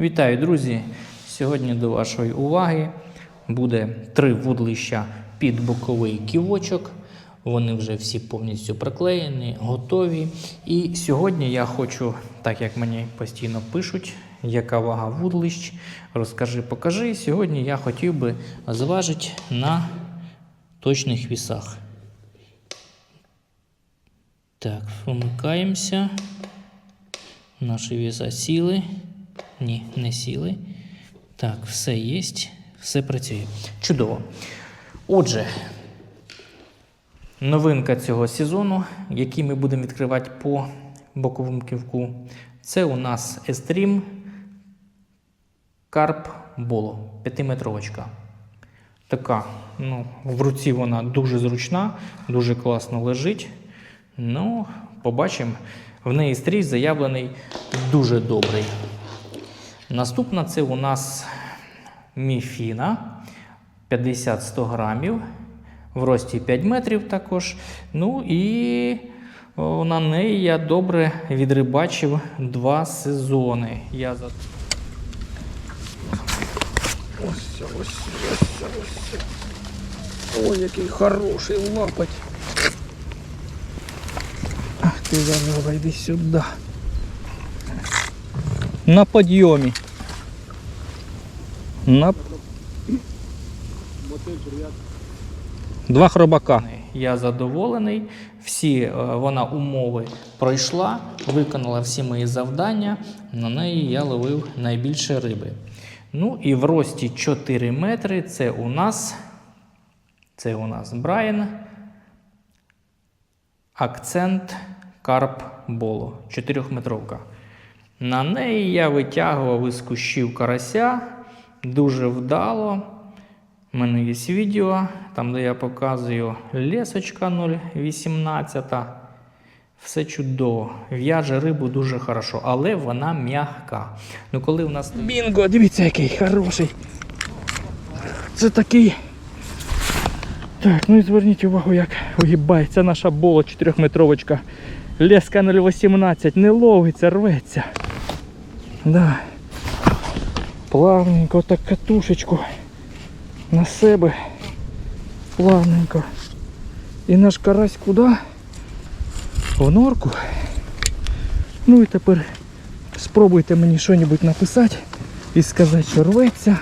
Вітаю, друзі! Сьогодні до вашої уваги буде три вудлища під боковий ківочок. Вони вже всі повністю приклеєні, готові. І сьогодні я хочу, так як мені постійно пишуть, яка вага вудлищ, розкажи, покажи. Сьогодні я хотів би зважити на точних вісах. Так, вмикаємося. Наші віса сіли. Ні, не сіли. Так, все є, все працює. Чудово. Отже, новинка цього сезону, який ми будемо відкривати по боковому ківку, це у нас Естрім Карп Боло, 5-метровочка. Така, ну, в руці вона дуже зручна, дуже класно лежить. Ну, побачимо. В неї стрій заявлений дуже добрий. Наступна це у нас міфіна 50-100 грамів. В рості 5 метрів також. Ну і на неї я добре відрибачив два сезони. Я за... Ось, ось, ось, ось. Ой, який хороший лапать. Ах ти зараза, йди сюди. На підйомі. На... Два хробака. Я задоволений. Всі е, вона умови пройшла, виконала всі мої завдання. На неї я ловив найбільше риби. Ну і в рості 4 метри це у нас, це у нас Брайан. Акцент Карп Боло. 4-метровка. На неї я витягував із кущів карася дуже вдало. У мене є відео, там, де я показую лесочка 0,18. Все чудово. В'яже рибу дуже хорошо, але вона м'яка. Ну коли в нас Бінго, дивіться, який хороший. Це такий. Так, ну і зверніть увагу, як огибається наша боло 4-метровочка. Леска 0,18, не ловиться, рветься. Да. Плавненько так катушечку на себе. Плавненько. І наш карась куди? В норку. Ну і тепер спробуйте мені щось написати і сказати, що рветься.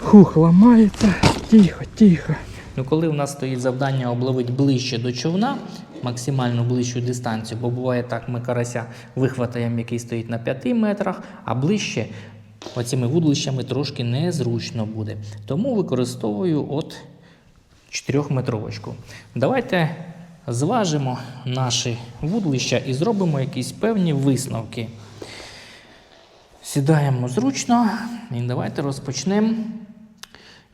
Хух, ламається. Тихо, тихо. Ну, коли у нас стоїть завдання обловити ближче до човна, максимально ближчу дистанцію, бо буває так, ми карася вихватаємо, який стоїть на 5 метрах, а ближче оцими вудлищами трошки незручно буде. Тому використовую от 4-метровочку. Давайте зважимо наші вудлища і зробимо якісь певні висновки. Сідаємо зручно і давайте розпочнемо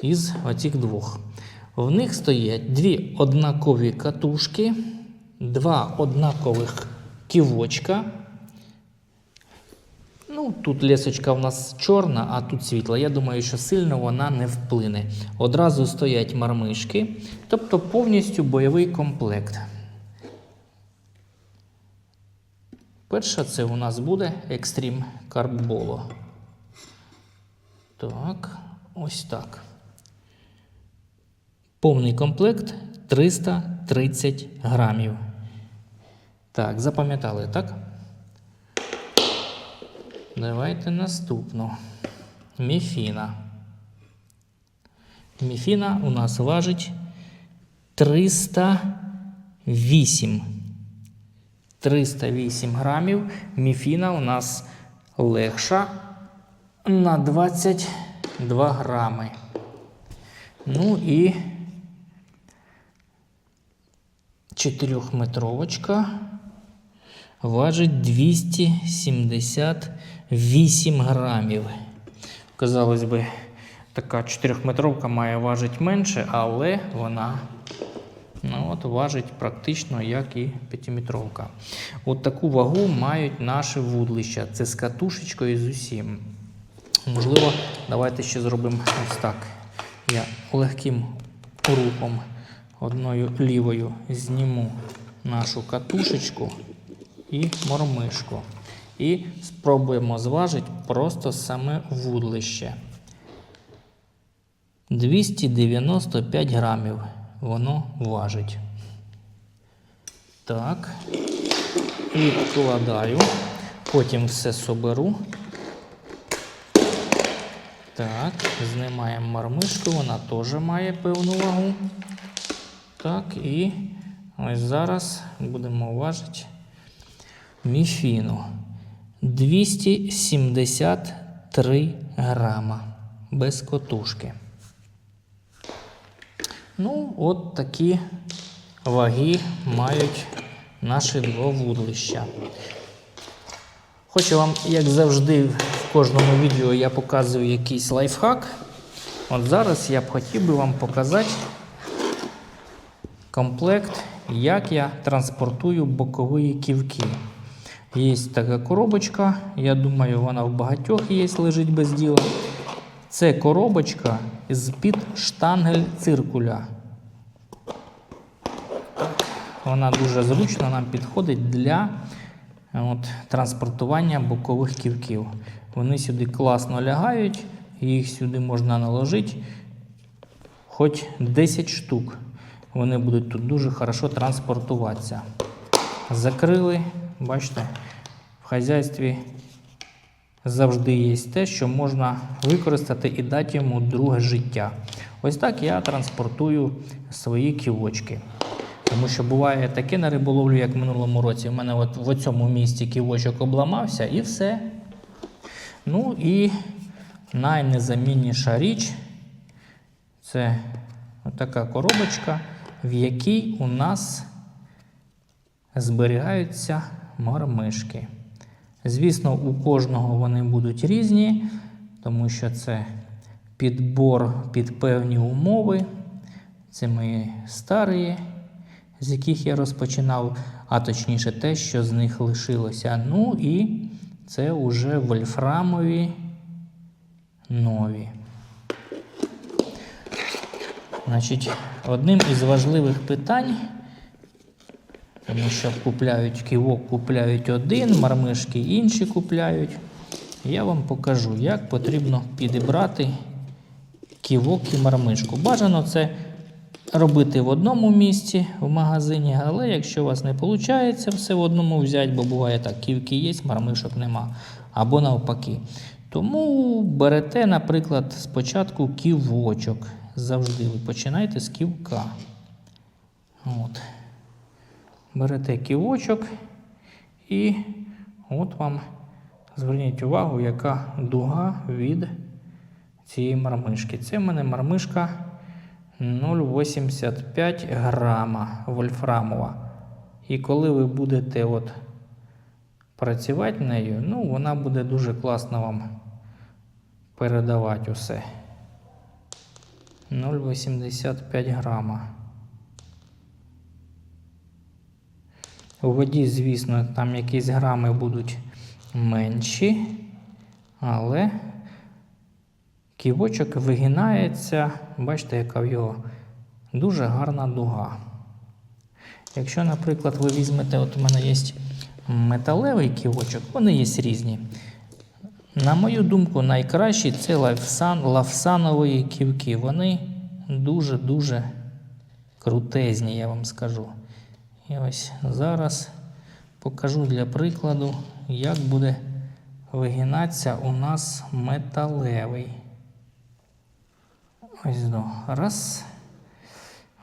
із оцих двох. В них стоять дві однакові катушки, два однакових ківочка. Ну, тут лесочка у нас чорна, а тут світла. Я думаю, що сильно вона не вплине. Одразу стоять мармишки, тобто повністю бойовий комплект. Перша це у нас буде Extreme Carb Так, ось так. Повний комплект 330 грамів. Так, запам'ятали, так? Давайте наступну. Міфіна. Міфіна у нас важить 308. 308 грамів. Міфіна у нас легша на 22 грами. Ну і чотирьохметровочка важить 278 грамів. Казалось би, така чотирьохметровка має важити менше, але вона ну, от, важить практично як і п'ятиметровка. От таку вагу мають наші вудлища. Це з катушечкою з усім. Можливо, давайте ще зробимо ось так. Я легким рухом одною лівою зніму нашу катушечку і мормишку. і спробуємо зважити просто саме вудлище. 295 грамів воно важить. Так. Відкладаю. Потім все соберу. Так, знімаємо мармишку, вона теж має певну вагу. Так, і ось зараз будемо важити міфіну. 273 грама без котушки. Ну, от такі ваги мають наші два вудлища. Хочу вам, як завжди, в кожному відео я показую якийсь лайфхак. От зараз я б хотів би вам показати комплект, як я транспортую бокові ківки. Є така коробочка, я думаю, вона в багатьох є, лежить без діла. Це коробочка з-під штангель циркуля. Вона дуже зручно нам підходить для от, транспортування бокових ківків. Вони сюди класно лягають, їх сюди можна наложити хоч 10 штук. Вони будуть тут дуже хорошо транспортуватися. Закрили, бачите, в хазяйстві завжди є те, що можна використати і дати йому друге життя. Ось так я транспортую свої ківочки. Тому що буває таке на риболовлю, як в минулому році. У мене от в цьому місці ківочок обламався і все. Ну і найнезамінніша річ це така коробочка, в якій у нас зберігаються мармишки. Звісно, у кожного вони будуть різні, тому що це підбор під певні умови. Це мої старі, з яких я розпочинав, а точніше те, що з них лишилося. Ну і це вже вольфрамові нові. Значить, одним із важливих питань, тому що купляють ківок, купляють один, мармишки інші купляють. Я вам покажу, як потрібно підібрати ківок і мармишку. Бажано це робити в одному місці в магазині, але якщо у вас не виходить все в одному взяти, бо буває так, ківки є, мармишок нема, або навпаки. Тому берете, наприклад, спочатку ківочок. Завжди ви починайте з ківка. От. Берете ківочок і от вам зверніть увагу, яка дуга від цієї мармишки. Це в мене мармишка 0,85 грама вольфрамова. І коли ви будете от працювати нею, ну, вона буде дуже класно вам передавати усе. 0,85 грама. У воді, звісно, там якісь грами будуть менші, але ківочок вигинається, бачите, яка в його дуже гарна дуга. Якщо, наприклад, ви візьмете, от у мене є металевий ківочок, вони є різні. На мою думку, найкращі це лавсан, лавсанові ківки. Вони дуже-дуже крутезні, я вам скажу. І ось зараз покажу для прикладу, як буде вигинатися у нас металевий. Ось до. Раз.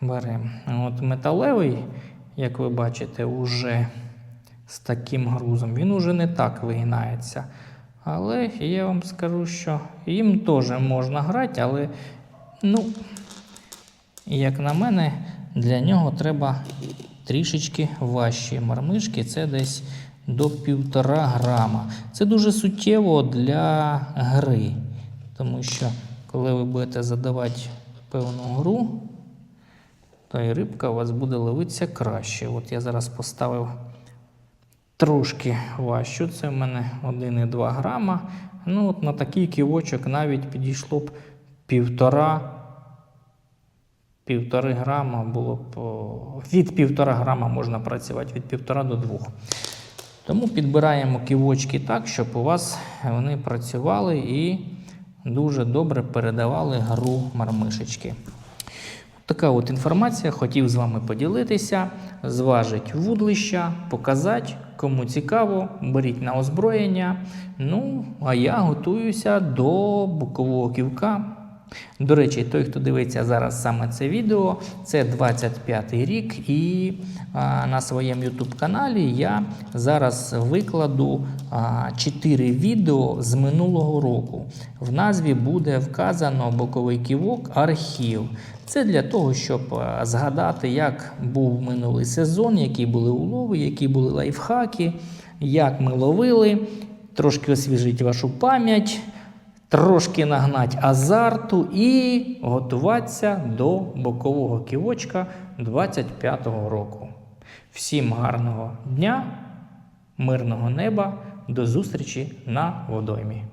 Беремо. От металевий, як ви бачите, уже з таким грузом, він уже не так вигинається. Але я вам скажу, що їм теж можна грати, але, ну, як на мене, для нього треба трішечки важчі мармишки. Це десь до півтора грама. Це дуже суттєво для гри. Тому що, коли ви будете задавати певну гру, то і рибка у вас буде ловитися краще. От я зараз поставив трошки важчу. Це в мене 1,2 грама. Ну, от на такий ківочок навіть підійшло б півтора. Півтори грама було б від півтора грама можна працювати від півтора до двох. Тому підбираємо ківочки так, щоб у вас вони працювали і дуже добре передавали гру мармишечки. Така от інформація, хотів з вами поділитися, зважить вудлища, показати, кому цікаво, беріть на озброєння. Ну, а я готуюся до бокового ківка. До речі, той, хто дивиться зараз саме це відео, це 25-й рік, і а, на своєму YouTube каналі я зараз викладу а, 4 відео з минулого року. В назві буде вказано боковий ківок архів. Це для того, щоб згадати, як був минулий сезон, які були улови, які були лайфхаки, як ми ловили, трошки освіжити вашу пам'ять трошки нагнать азарту і готуватися до бокового ківочка 25-го року. Всім гарного дня, мирного неба, до зустрічі на водоймі.